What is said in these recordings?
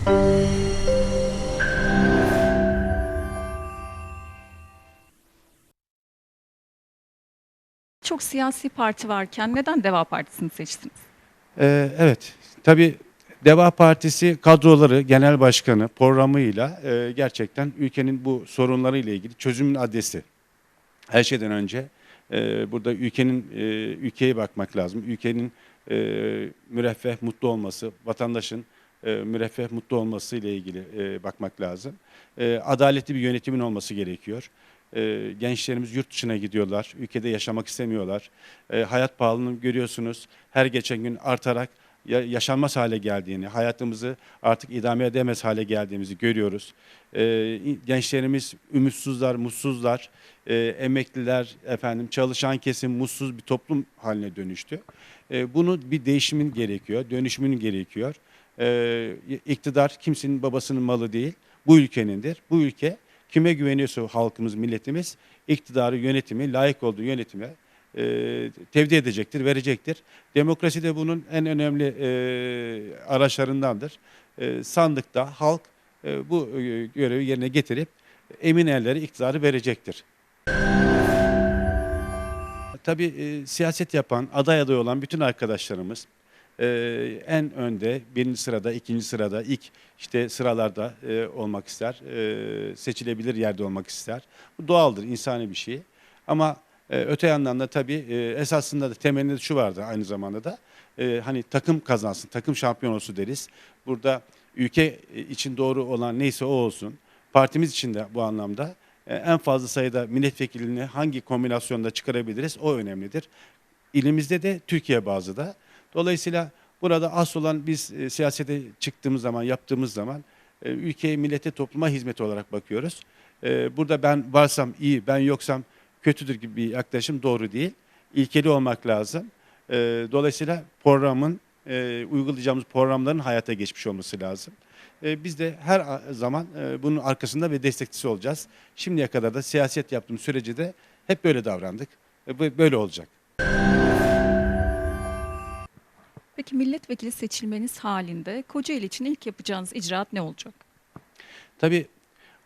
Çok siyasi parti varken neden Deva Partisi'ni seçtiniz? Ee, evet, tabii Deva Partisi kadroları, genel başkanı programıyla e, gerçekten ülkenin bu sorunları ile ilgili çözümün adresi. Her şeyden önce e, burada ülkenin e, ülkeye bakmak lazım. Ülkenin e, müreffeh, mutlu olması, vatandaşın e, müreffeh, mutlu olması ile ilgili e, bakmak lazım. E, adaletli bir yönetimin olması gerekiyor. E, gençlerimiz yurt dışına gidiyorlar, ülkede yaşamak istemiyorlar. E, hayat pahalılığını görüyorsunuz, her geçen gün artarak ya- yaşanmaz hale geldiğini, hayatımızı artık idame edemez hale geldiğimizi görüyoruz. E, gençlerimiz ümitsizler, mutsuzlar, e, emekliler, efendim çalışan kesim mutsuz bir toplum haline dönüştü. E, bunu bir değişimin gerekiyor, dönüşümün gerekiyor. E, iktidar kimsenin babasının malı değil, bu ülkenindir. Bu ülke kime güveniyorsa halkımız, milletimiz iktidarı, yönetimi, layık olduğu yönetime e, tevdi edecektir, verecektir. Demokrasi de bunun en önemli e, araçlarındandır. E, sandıkta halk e, bu e, görevi yerine getirip emin ellere iktidarı verecektir. Tabii e, siyaset yapan, aday aday olan bütün arkadaşlarımız e, en önde, birinci sırada, ikinci sırada, ilk işte sıralarda e, olmak ister. E, seçilebilir yerde olmak ister. Bu doğaldır, insani bir şey. Ama e, öte yandan da tabii e, esasında da temelinde de şu vardı aynı zamanda da. E, hani takım kazansın, takım şampiyon olsun deriz. Burada ülke için doğru olan neyse o olsun. Partimiz için de bu anlamda e, en fazla sayıda milletvekilini hangi kombinasyonda çıkarabiliriz o önemlidir. İlimizde de Türkiye bazı da. Dolayısıyla burada asıl olan biz e, siyasete çıktığımız zaman, yaptığımız zaman e, ülkeye, millete, topluma hizmet olarak bakıyoruz. E, burada ben varsam iyi, ben yoksam kötüdür gibi bir yaklaşım doğru değil. İlkeli olmak lazım. E, dolayısıyla programın, e, uygulayacağımız programların hayata geçmiş olması lazım. E, biz de her zaman e, bunun arkasında ve destekçisi olacağız. Şimdiye kadar da siyaset yaptığımız sürece de hep böyle davrandık. E, böyle olacak. Peki milletvekili seçilmeniz halinde Kocaeli için ilk yapacağınız icraat ne olacak? Tabii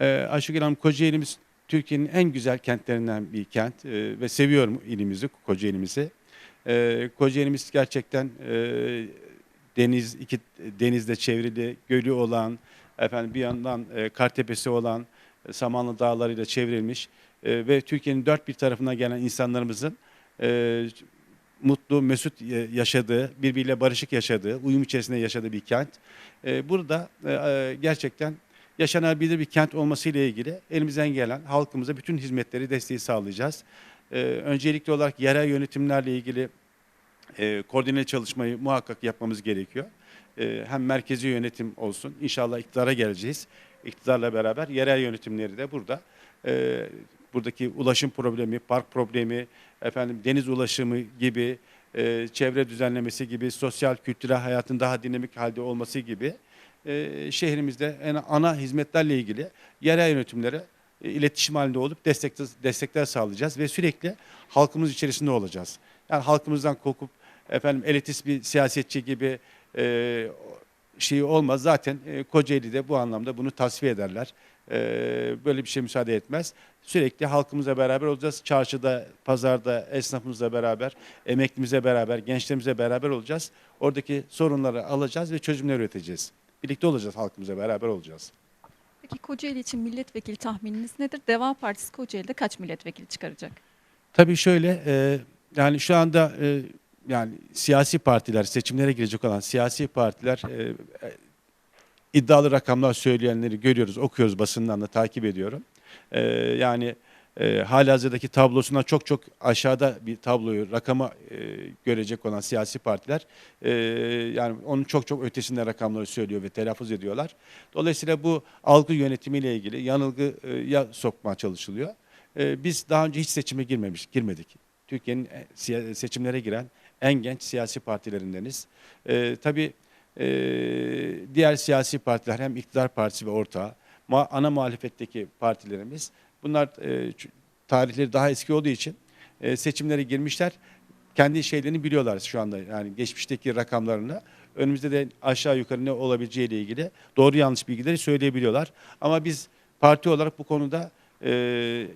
e, Ayşegül Hanım Kocaeli'miz Türkiye'nin en güzel kentlerinden bir kent e, ve seviyorum ilimizi, Kocaeli'mizi. E, Kocaeli'miz gerçekten e, deniz, iki denizle çevrili, gölü olan, efendim bir yandan e, Kartepe'si olan, e, Samanlı Dağları'yla çevrilmiş e, ve Türkiye'nin dört bir tarafına gelen insanlarımızın e, mutlu, mesut e, yaşadığı, birbiriyle barışık yaşadığı, uyum içerisinde yaşadığı bir kent. E, burada e, gerçekten yaşanabilir bir kent olması ile ilgili elimizden gelen halkımıza bütün hizmetleri, desteği sağlayacağız. Öncelikli olarak yerel yönetimlerle ilgili e, koordine çalışmayı muhakkak yapmamız gerekiyor. Hem merkezi yönetim olsun, inşallah iktidara geleceğiz. İktidarla beraber yerel yönetimleri de burada. Buradaki ulaşım problemi, park problemi, efendim deniz ulaşımı gibi, e, çevre düzenlemesi gibi, sosyal kültürel hayatın daha dinamik halde olması gibi e, şehrimizde en ana hizmetlerle ilgili yerel yönetimlere e, iletişim halinde olup destek, destekler sağlayacağız ve sürekli halkımız içerisinde olacağız. Yani halkımızdan korkup efendim elitist bir siyasetçi gibi e, şeyi olmaz. Zaten e, Kocaeli'de bu anlamda bunu tasfiye ederler. E, böyle bir şey müsaade etmez. Sürekli halkımızla beraber olacağız. Çarşıda, pazarda, esnafımızla beraber, emeklimizle beraber, gençlerimize beraber olacağız. Oradaki sorunları alacağız ve çözümler üreteceğiz. Birlikte olacağız, halkımızla beraber olacağız. Peki Kocaeli için milletvekili tahmininiz nedir? Deva Partisi Kocaeli'de kaç milletvekili çıkaracak? Tabii şöyle, e, yani şu anda e, yani siyasi partiler, seçimlere girecek olan siyasi partiler e, e, iddialı rakamlar söyleyenleri görüyoruz, okuyoruz basından da takip ediyorum. E, yani e, halihazırdaki tablosundan çok çok aşağıda bir tabloyu, rakamı e, görecek olan siyasi partiler e, yani onun çok çok ötesinde rakamları söylüyor ve telaffuz ediyorlar. Dolayısıyla bu algı yönetimiyle ilgili yanılgıya sokmaya çalışılıyor. E, biz daha önce hiç seçime girmemiş, girmedik. Türkiye'nin e, seçimlere giren en genç siyasi partilerindeniz. E, tabii e, diğer siyasi partiler hem iktidar partisi ve ortağı, ma- ana muhalefetteki partilerimiz bunlar e, tarihleri daha eski olduğu için e, seçimlere girmişler. Kendi şeylerini biliyorlar şu anda yani geçmişteki rakamlarını Önümüzde de aşağı yukarı ne olabileceğiyle ilgili doğru yanlış bilgileri söyleyebiliyorlar. Ama biz parti olarak bu konuda e,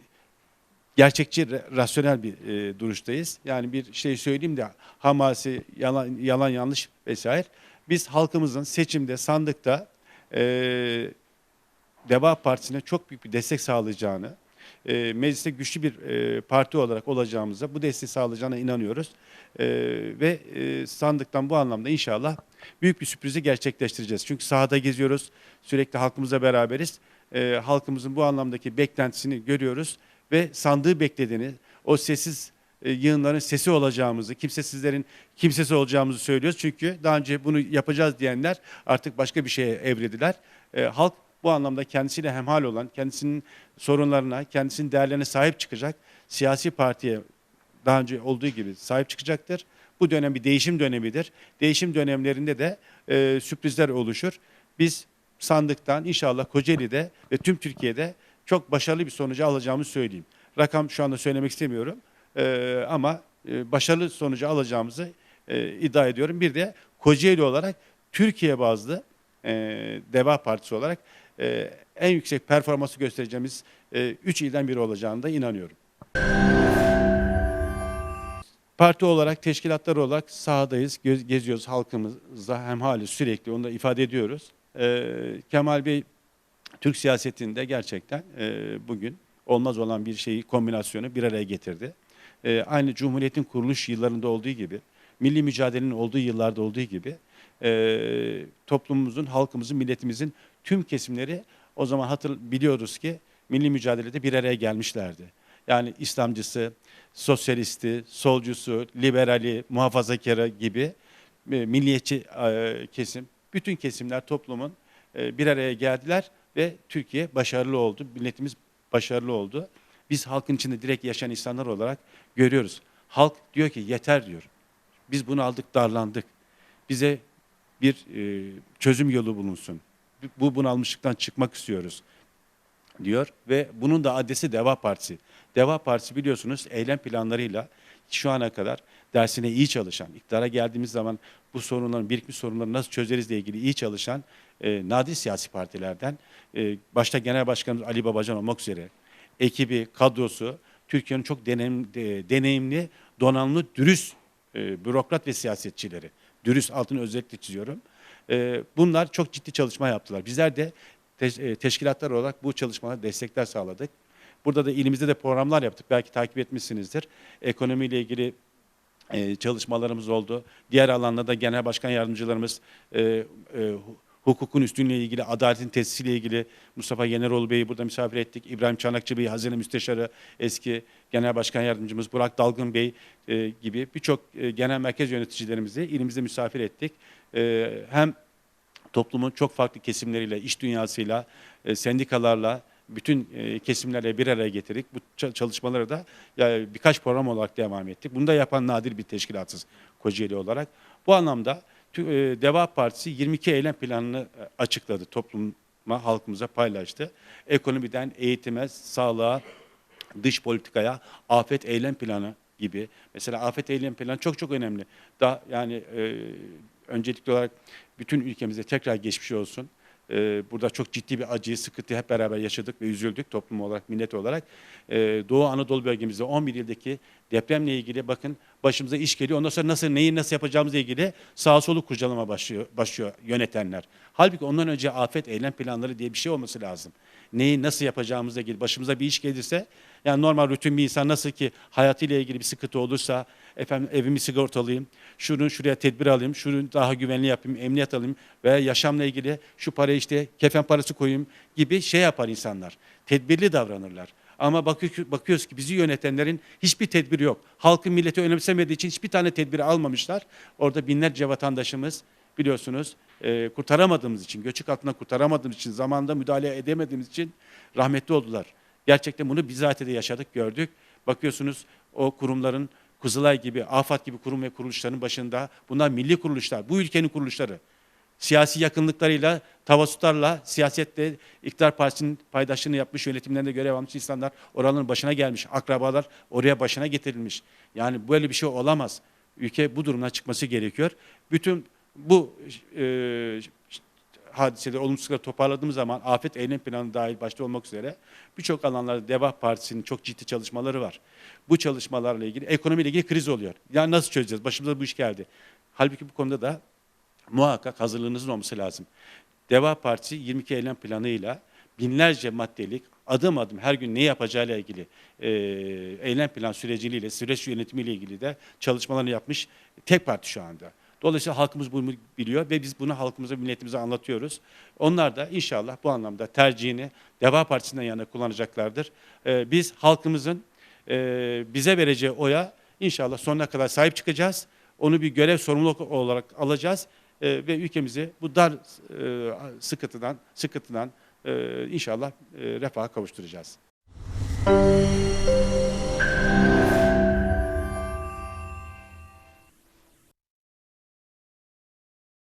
gerçekçi, rasyonel bir e, duruştayız. Yani bir şey söyleyeyim de hamasi, yalan, yalan yanlış vesaire. Biz halkımızın seçimde, sandıkta e, Deva Partisi'ne çok büyük bir destek sağlayacağını, e, mecliste güçlü bir e, parti olarak olacağımıza, bu desteği sağlayacağına inanıyoruz. E, ve e, sandıktan bu anlamda inşallah büyük bir sürprizi gerçekleştireceğiz. Çünkü sahada geziyoruz, sürekli halkımızla beraberiz. E, halkımızın bu anlamdaki beklentisini görüyoruz ve sandığı beklediğini, o sessiz e, yığınların sesi olacağımızı, kimsesizlerin kimsesi olacağımızı söylüyoruz. Çünkü daha önce bunu yapacağız diyenler artık başka bir şeye evrediler. E, halk bu anlamda kendisiyle hemhal olan, kendisinin sorunlarına, kendisinin değerlerine sahip çıkacak siyasi partiye daha önce olduğu gibi sahip çıkacaktır. Bu dönem bir değişim dönemidir. Değişim dönemlerinde de e, sürprizler oluşur. Biz sandıktan inşallah Kocaeli'de ve tüm Türkiye'de çok başarılı bir sonucu alacağımızı söyleyeyim. Rakam şu anda söylemek istemiyorum E, ama e, başarılı sonucu alacağımızı e, iddia ediyorum. Bir de Kocaeli olarak Türkiye bazlı e, Deva Partisi olarak e, en yüksek performansı göstereceğimiz 3 ilden biri olacağını da inanıyorum. Parti olarak, teşkilatlar olarak sahadayız, geziyoruz halkımızla hemhali sürekli onu da ifade ediyoruz. E, Kemal Bey Türk siyasetinde gerçekten e, bugün olmaz olan bir şeyi, kombinasyonu bir araya getirdi. E, aynı Cumhuriyet'in kuruluş yıllarında olduğu gibi, milli mücadelenin olduğu yıllarda olduğu gibi e, toplumumuzun, halkımızın, milletimizin tüm kesimleri o zaman hatır biliyoruz ki milli mücadelede bir araya gelmişlerdi. Yani İslamcısı, sosyalisti, solcusu, liberali, muhafazakarı gibi e, milliyetçi e, kesim, bütün kesimler toplumun bir araya geldiler ve Türkiye başarılı oldu, milletimiz başarılı oldu. Biz halkın içinde direkt yaşayan insanlar olarak görüyoruz. Halk diyor ki yeter diyor. Biz bunu aldık, darlandık. Bize bir e, çözüm yolu bulunsun. Bu bunalmışlıktan çıkmak istiyoruz diyor ve bunun da adresi Deva Partisi. Deva Partisi biliyorsunuz eylem planlarıyla şu ana kadar dersine iyi çalışan, iktidara geldiğimiz zaman bu sorunların, birikmiş sorunları nasıl çözeriz ile ilgili iyi çalışan e, nadir siyasi partilerden, e, başta Genel Başkanımız Ali Babacan olmak üzere, ekibi, kadrosu, Türkiye'nin çok deneyim, de- deneyimli, donanımlı, dürüst e, bürokrat ve siyasetçileri. Dürüst altını özellikle çiziyorum. E, bunlar çok ciddi çalışma yaptılar. Bizler de e, teşkilatlar olarak bu çalışmalara destekler sağladık. Burada da ilimizde de programlar yaptık. Belki takip etmişsinizdir. Ekonomiyle ilgili e, çalışmalarımız oldu. Diğer alanlarda genel başkan yardımcılarımız e, hukukun üstünlüğü ilgili, adaletin tesisiyle ilgili Mustafa Yeneroğlu Bey'i burada misafir ettik. İbrahim Çanakçı Bey, Hazine Müsteşarı, eski genel başkan yardımcımız Burak Dalgın Bey e, gibi birçok e, genel merkez yöneticilerimizi ilimizde misafir ettik. E, hem toplumun çok farklı kesimleriyle, iş dünyasıyla, e, sendikalarla, bütün e, kesimlerle bir araya getirdik. Bu ça- çalışmaları da birkaç program olarak devam ettik. Bunu da yapan nadir bir teşkilatız Kocaeli olarak. Bu anlamda Deva Partisi 22 eylem planını e, açıkladı, topluma, halkımıza paylaştı. Ekonomiden eğitime, sağlığa, dış politikaya, afet eylem planı gibi. Mesela afet eylem planı çok çok önemli. Da yani e, öncelikli olarak bütün ülkemize tekrar geçmiş olsun. E, burada çok ciddi bir acıyı, sıkıntıyı hep beraber yaşadık ve üzüldük toplum olarak, millet olarak. E, Doğu Anadolu bölgemizde 11 ildeki depremle ilgili bakın başımıza iş geliyor. Ondan sonra nasıl neyi nasıl yapacağımızla ilgili sağa solu kurcalama başlıyor, başlıyor yönetenler. Halbuki ondan önce afet eylem planları diye bir şey olması lazım. Neyi nasıl yapacağımızla ilgili başımıza bir iş gelirse yani normal rutin bir insan nasıl ki hayatıyla ilgili bir sıkıntı olursa efendim evimi sigortalayayım, şunu şuraya tedbir alayım, şunu daha güvenli yapayım, emniyet alayım veya yaşamla ilgili şu parayı işte kefen parası koyayım gibi şey yapar insanlar. Tedbirli davranırlar. Ama bakıyor, bakıyoruz ki bizi yönetenlerin hiçbir tedbiri yok. Halkın milleti önemsemediği için hiçbir tane tedbiri almamışlar. Orada binlerce vatandaşımız biliyorsunuz e, kurtaramadığımız için, göçük altına kurtaramadığımız için, zamanda müdahale edemediğimiz için rahmetli oldular. Gerçekten bunu bizatihi yaşadık, gördük. Bakıyorsunuz o kurumların Kızılay gibi, AFAD gibi kurum ve kuruluşların başında bunlar milli kuruluşlar, bu ülkenin kuruluşları. Siyasi yakınlıklarıyla, tavasutlarla, siyasette iktidar partisinin paydaşlığını yapmış, yönetimlerinde görev almış insanlar oranın başına gelmiş. Akrabalar oraya başına getirilmiş. Yani böyle bir şey olamaz. Ülke bu durumdan çıkması gerekiyor. Bütün bu e, hadiseleri, olumsuzlukları toparladığımız zaman afet eylem planı dahil başta olmak üzere birçok alanlarda Deva Partisi'nin çok ciddi çalışmaları var. Bu çalışmalarla ilgili ekonomiyle ilgili kriz oluyor. Yani nasıl çözeceğiz? Başımıza bu iş geldi. Halbuki bu konuda da muhakkak hazırlığınızın olması lazım. Deva Partisi 22 eylem planıyla binlerce maddelik adım adım her gün ne yapacağıyla ilgili e, eylem plan süreciyle, süreç yönetimiyle ilgili de çalışmalarını yapmış tek parti şu anda. Dolayısıyla halkımız bunu biliyor ve biz bunu halkımıza, milletimize anlatıyoruz. Onlar da inşallah bu anlamda tercihini Deva Partisi'nden yana kullanacaklardır. E, biz halkımızın e, bize vereceği oya inşallah sonuna kadar sahip çıkacağız. Onu bir görev sorumluluk olarak alacağız e, ve ülkemizi bu dar e, sıkıntıdan sıkıntıdan e, inşallah e, refaha kavuşturacağız.